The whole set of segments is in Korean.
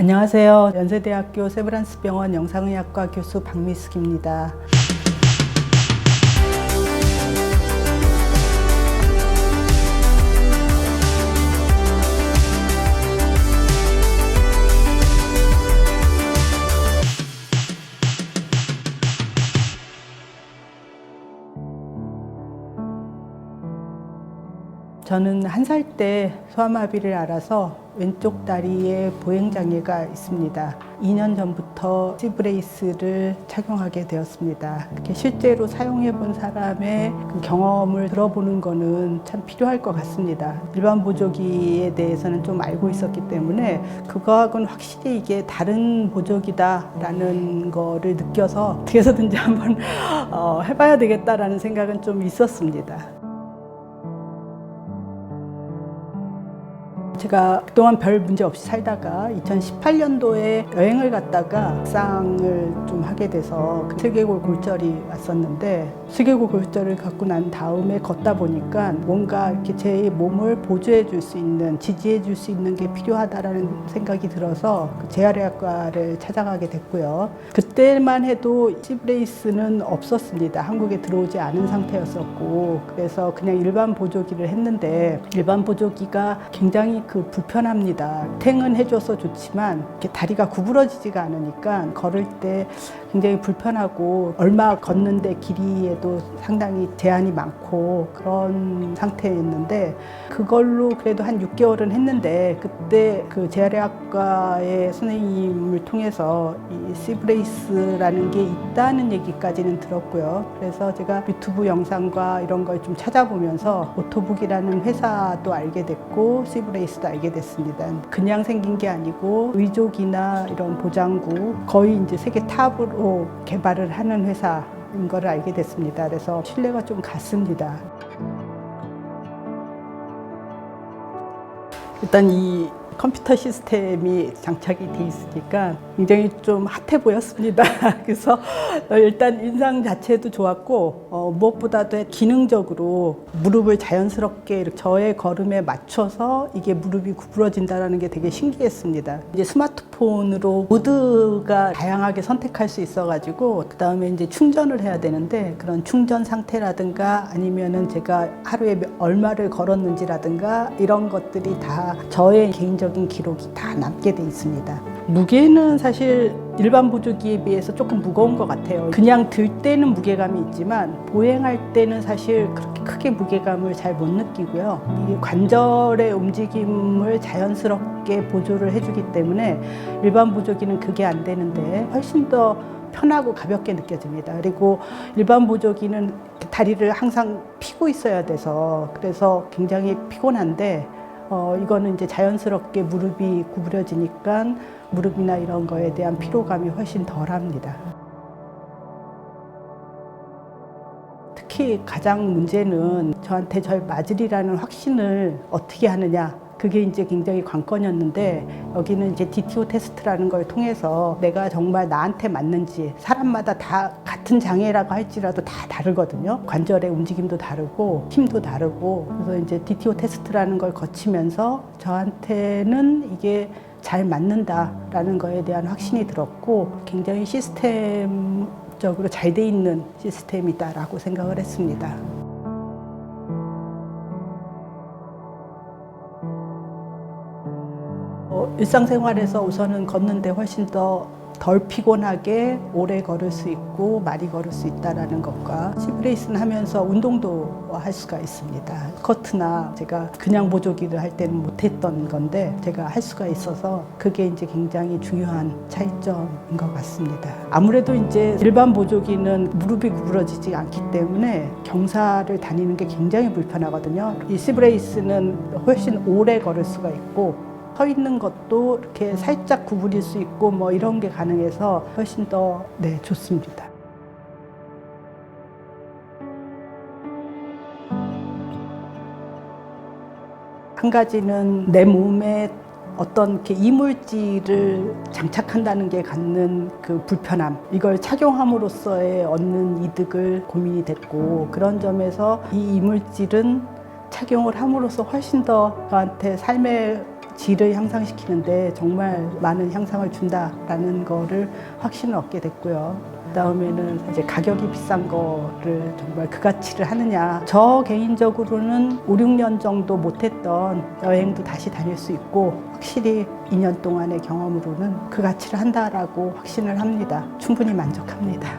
안녕하세요. 연세대학교 세브란스 병원 영상의학과 교수 박미숙입니다. 저는 한 살 때 소아마비를 알아서 왼쪽 다리에 보행장애가 있습니다. 2년 전부터 시브레이스를 착용하게 되었습니다. 실제로 사용해 본 사람의 그 경험을 들어보는 거는 참 필요할 것 같습니다. 일반 보조기에 대해서는 좀 알고 있었기 때문에 그거하고는 확실히 이게 다른 보조기다라는 거를 느껴서 어떻게 해서든지 한번 어, 해봐야 되겠다라는 생각은 좀 있었습니다. 제가 그동안 별 문제 없이 살다가 2018년도에 여행을 갔다가 박상을 좀 하게 돼서 그 슬개골 골절이 왔었는데 슬개골 골절을 갖고 난 다음에 걷다 보니까 뭔가 이렇게 제 몸을 보조해 줄 수 있는 지지해 줄 수 있는 게 필요하다라는 생각이 들어서 그 재활의학과를 찾아가게 됐고요. 그때만 해도 시브레이스는 없었습니다. 한국에 들어오지 않은 상태였었고 그래서 그냥 일반 보조기를 했는데 일반 보조기가 굉장히 그 불편합니다. 탱은 해줘서 좋지만 이렇게 다리가 구부러지지가 않으니까 걸을 때 굉장히 불편하고 얼마 걷는데 길이에도 상당히 제한이 많고 그런 상태였는데 그걸로 그래도 한 6개월은 했는데 그때 그 재활의학과의 선생님을 통해서 이 시브레이스라는 게 있다는 얘기까지는 들었고요. 그래서 제가 유튜브 영상과 이런 걸 좀 찾아보면서 오토북이라는 회사도 알게 됐고 시브레이스도 알게 됐습니다. 그냥 생긴 게 아니고 의족이나 이런 보장구 거의 이제 세계 탑으로 개발을 하는 회사인 걸 알게 됐습니다. 그래서 신뢰가 좀 갔습니다. 일단 이 컴퓨터 시스템이 장착이 돼 있으니까 굉장히 좀 핫해 보였습니다. 그래서 일단 인상 자체도 좋았고 어, 무엇보다도 기능적으로 무릎을 자연스럽게 저의 걸음에 맞춰서 이게 무릎이 구부러진다는 게 되게 신기했습니다. 이제 스마트폰으로 모드가 다양하게 선택할 수 있어가지고 그 다음에 이제 충전을 해야 되는데 그런 충전 상태라든가 아니면은 제가 하루에 몇- 얼마를 걸었는지라든가 이런 것들이 다 저의 개인적인 기록이 다 남게 돼 있습니다. 무게는 사실 일반 보조기에 비해서 조금 무거운 것 같아요. 그냥 들 때는 무게감이 있지만 보행할 때는 사실 그렇게 크게 무게감을 잘 못 느끼고요. 이 관절의 움직임을 자연스럽게 보조를 해주기 때문에 일반 보조기는 그게 안 되는데 훨씬 더 편하고 가볍게 느껴집니다. 그리고 일반 보조기는 다리를 항상 피고 있어야 돼서 그래서 굉장히 피곤한데 어, 이거는 이제 자연스럽게 무릎이 구부려지니까 무릎이나 이런 거에 대한 피로감이 훨씬 덜 합니다. 특히 가장 문제는 저한테 절 맞으리라는 확신을 어떻게 하느냐. 그게 이제 굉장히 관건이었는데 여기는 이제 DTO 테스트라는 걸 통해서 내가 정말 나한테 맞는지 사람마다 다 같은 장애라고 할지라도 다 다르거든요. 관절의 움직임도 다르고 힘도 다르고 그래서 이제 DTO 테스트라는 걸 거치면서 저한테는 이게 잘 맞는다라는 거에 대한 확신이 들었고 굉장히 시스템 적으로 잘 돼 있는 시스템이다라고 생각을 했습니다. 일상생활에서 우선은 걷는데 훨씬 더 덜 피곤하게 오래 걸을 수 있고 많이 걸을 수 있다라는 것과 시브레이스는 하면서 운동도 할 수가 있습니다. 커트나 제가 그냥 보조기를 할 때는 못했던 건데 제가 할 수가 있어서 그게 이제 굉장히 중요한 차이점인 것 같습니다. 아무래도 이제 일반 보조기는 무릎이 구부러지지 않기 때문에 경사를 다니는 게 굉장히 불편하거든요. 이 시브레이스는 훨씬 오래 걸을 수가 있고 서 있는 것도 이렇게 살짝 구부릴 수 있고 뭐 이런 게 가능해서 훨씬 더 네, 좋습니다. 한 가지는 내 몸에 어떤 이렇게 이물질을 장착한다는 게 갖는 그 불편함 이걸 착용함으로써의 얻는 이득을 고민이 됐고 그런 점에서 이 이물질은 착용을 함으로써 훨씬 더 저한테 삶의 질을 향상시키는데 정말 많은 향상을 준다라는 거를 확신을 얻게 됐고요. 그다음에는 이제 가격이 비싼 거를 정말 그 가치를 하느냐. 저 개인적으로는 5, 6년 정도 못했던 여행도 다시 다닐 수 있고 확실히 2년 동안의 경험으로는 그 가치를 한다라고 확신을 합니다. 충분히 만족합니다.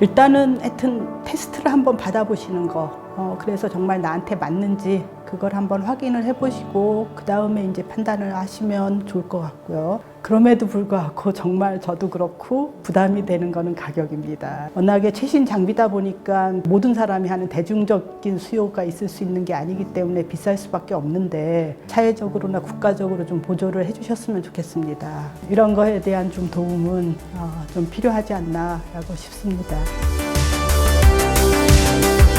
일단은 하여튼 테스트를 한번 받아보시는 거. 어, 그래서 정말 나한테 맞는지 그걸 한번 확인을 해보시고 그 다음에 이제 판단을 하시면 좋을 것 같고요. 그럼에도 불구하고 정말 저도 그렇고 부담이 되는 거는 가격입니다. 워낙에 최신 장비다 보니까 모든 사람이 하는 대중적인 수요가 있을 수 있는 게 아니기 때문에 비쌀 수밖에 없는데 사회적으로나 국가적으로 좀 보조를 해주셨으면 좋겠습니다. 이런 거에 대한 좀 도움은 어, 좀 필요하지 않나라고 싶습니다. you